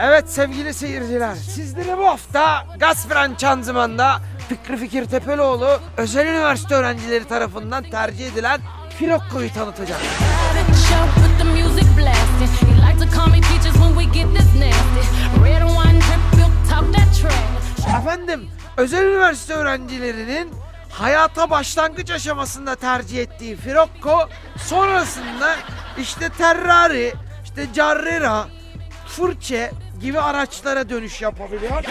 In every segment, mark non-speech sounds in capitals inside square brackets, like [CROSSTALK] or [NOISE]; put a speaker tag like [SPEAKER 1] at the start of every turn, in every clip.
[SPEAKER 1] Evet sevgili seyirciler, sizlere bu hafta Gazprom Çanzıman'da Fikri Fikir Tepeloğlu özel üniversite öğrencileri tarafından tercih edilen Firokko'yu tanıtacak. Efendim, özel üniversite öğrencilerinin hayata başlangıç aşamasında tercih ettiği Firokko sonrasında işte Terrari, işte Carrera, Fırçe gibi araçlara dönüş yapabiliyor.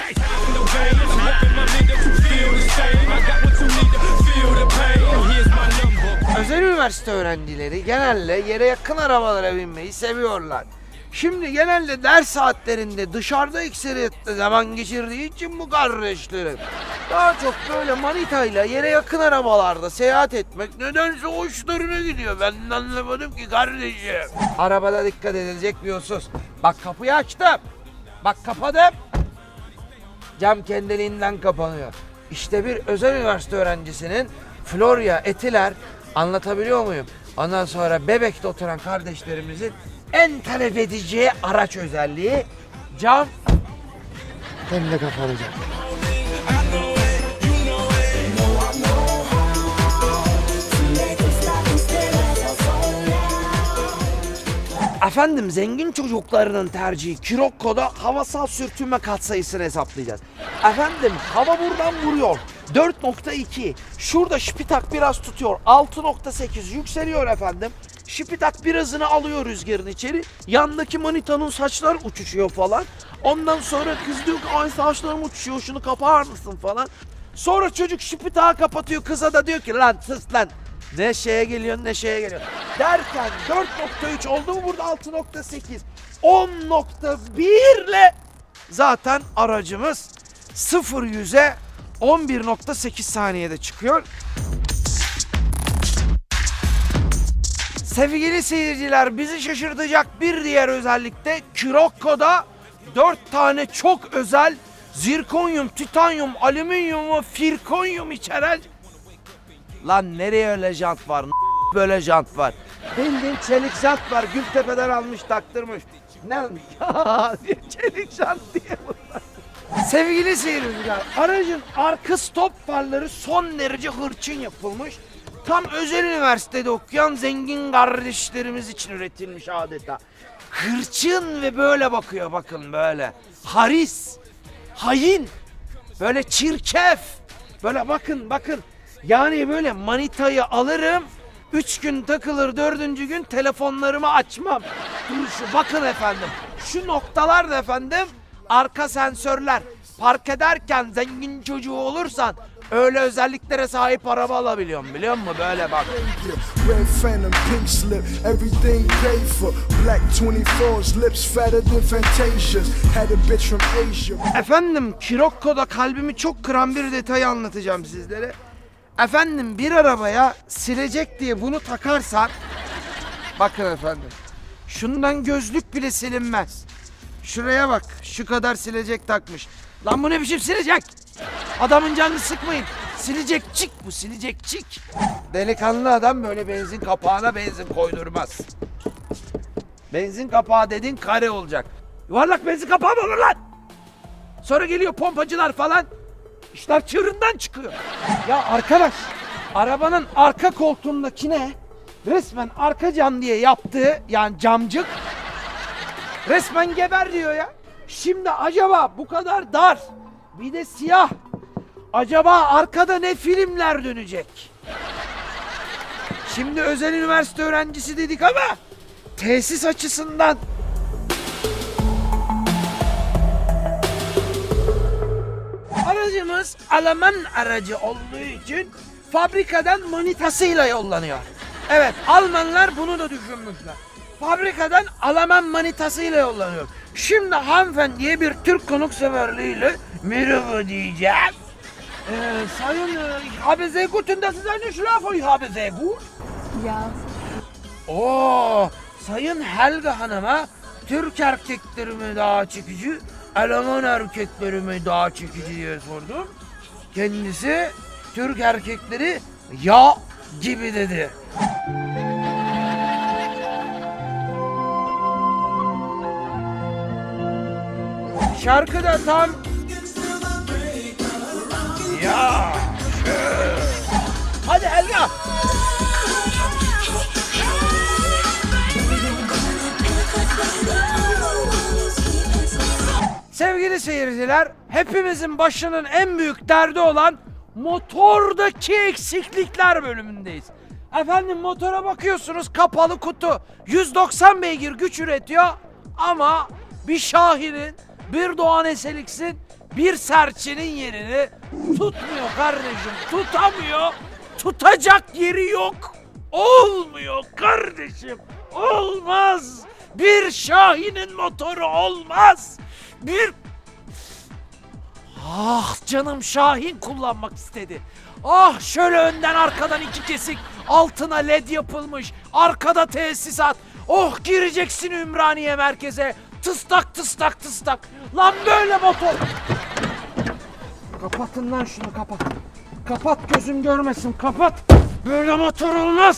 [SPEAKER 1] Özel üniversite öğrencileri genelde yere yakın arabalara binmeyi seviyorlar. Şimdi genelde ders saatlerinde dışarıda ekseriyette zaman geçirdiği için bu kardeşlerim. Daha çok böyle manitayla yere yakın arabalarda seyahat etmek nedense hoşlarına gidiyor. Ben de anlamadım ki kardeşim. Arabada dikkat edilecek bir husus. Bak kapıyı açtım. Bak kapadım. Cam kendiliğinden kapanıyor. İşte bir özel üniversite öğrencisinin Florya Etiler anlatabiliyor muyum? Ondan sonra Bebek'te oturan kardeşlerimizin en talep edeceği araç özelliği cam hem de kapanacak. Efendim zengin çocuklarının tercihi Kirokko'da havasal sürtünme katsayısını hesaplayacağız. Efendim hava buradan vuruyor. 4.2. Şurada şipitak biraz tutuyor. 6.8 yükseliyor efendim. Şipitak birazını alıyor rüzgarın içeri. Yandaki manitanın saçlar uçuşuyor falan. Ondan sonra kız diyor ki ay saçlarım uçuşuyor şunu kapar mısın falan. Sonra çocuk şipitağı kapatıyor kıza da diyor ki lan sus lan ne şeye geliyor ne şeye geliyor. Derken 4.3 oldu mu burada 6.8. 10.1 ile zaten aracımız 0 yüze 11.8 saniyede çıkıyor. Sevgili seyirciler bizi şaşırtacak bir diğer özellik de Kirokko'da 4 tane çok özel zirkonyum, titanyum, alüminyum ve firkonyum içeren Lan nereye öyle jant var? Böyle jant var. Bildiğin çelik jant var. Gültepe'den almış taktırmış. Ne? [LAUGHS] Diye çelik jant diye bunlar. Sevgili seyirciler, aracın arka stop farları son derece hırçın yapılmış. Tam özel üniversitede okuyan zengin kardeşlerimiz için üretilmiş adeta. Hırçın ve böyle bakıyor bakın böyle. Haris, hain, böyle çirkef. Böyle bakın bakın. Yani böyle manitayı alırım. Üç gün takılır dördüncü gün telefonlarımı açmam. Duruşu bakın efendim. Şu noktalar da efendim arka sensörler. Park ederken zengin çocuğu olursan öyle özelliklere sahip araba alabiliyorum biliyor musun? Böyle bak.
[SPEAKER 2] Red Phantom, pink slip, everything paid for. Black 24s, lips fatter than Fantasia's. Had a bitch from Asia.
[SPEAKER 1] Efendim Kirokko'da kalbimi çok kıran bir detayı anlatacağım sizlere. Efendim bir arabaya silecek diye bunu takarsak bakın efendim şundan gözlük bile silinmez. Şuraya bak şu kadar silecek takmış. Lan bu ne biçim silecek? Adamın canını sıkmayın. Silecekçik bu silecekçik. Delikanlı adam böyle benzin kapağına benzin koydurmaz. Benzin kapağı dediğin kare olacak. Yuvarlak benzin kapağı mı olur lan? Sonra geliyor pompacılar falan. İşler çığırından çıkıyor. Ya arkadaş, arabanın arka koltuğundaki ne? Resmen arka cam diye yaptığı yani camcık resmen geber diyor ya. Şimdi acaba bu kadar dar bir de siyah acaba arkada ne filmler dönecek? Şimdi özel üniversite öğrencisi dedik ama tesis açısından Aracımız Alman aracı olduğu için fabrikadan manitasıyla yollanıyor. Evet Almanlar bunu da düşünmüşler. Fabrikadan Alman manitasıyla yollanıyor. Şimdi hanımefendiye bir Türk konukseverliğiyle merhaba diyeceğim. Äh, Sayın, e, äh, ich habe sehr gut und das ist eine Schlafe. Ich habe sehr gut.
[SPEAKER 3] Ya.
[SPEAKER 1] Oo, Sayın Helga Hanım'a Türk erkekleri mi daha çekici, Alman erkekleri mi daha çekici diye sordum. Kendisi Türk erkekleri ya gibi dedi. Şarkı da tam ya. Hadi Helga. Sevgili seyirciler, hepimizin başının en büyük derdi olan motordaki eksiklikler bölümündeyiz. Efendim motora bakıyorsunuz kapalı kutu. 190 beygir güç üretiyor ama bir Şahin'in, bir Doğan Eselix'in, bir Serçe'nin yerini tutmuyor kardeşim. Tutamıyor. Tutacak yeri yok. Olmuyor kardeşim. Olmaz. Bir Şahin'in motoru olmaz. Bir Ah canım Şahin kullanmak istedi. Ah şöyle önden arkadan iki kesik altına led yapılmış arkada tesisat. Oh gireceksin Ümraniye merkeze tıstak tıstak tıstak. Lan böyle motor. Kapatın lan şunu kapat. Kapat gözüm görmesin kapat. Böyle motor olmaz.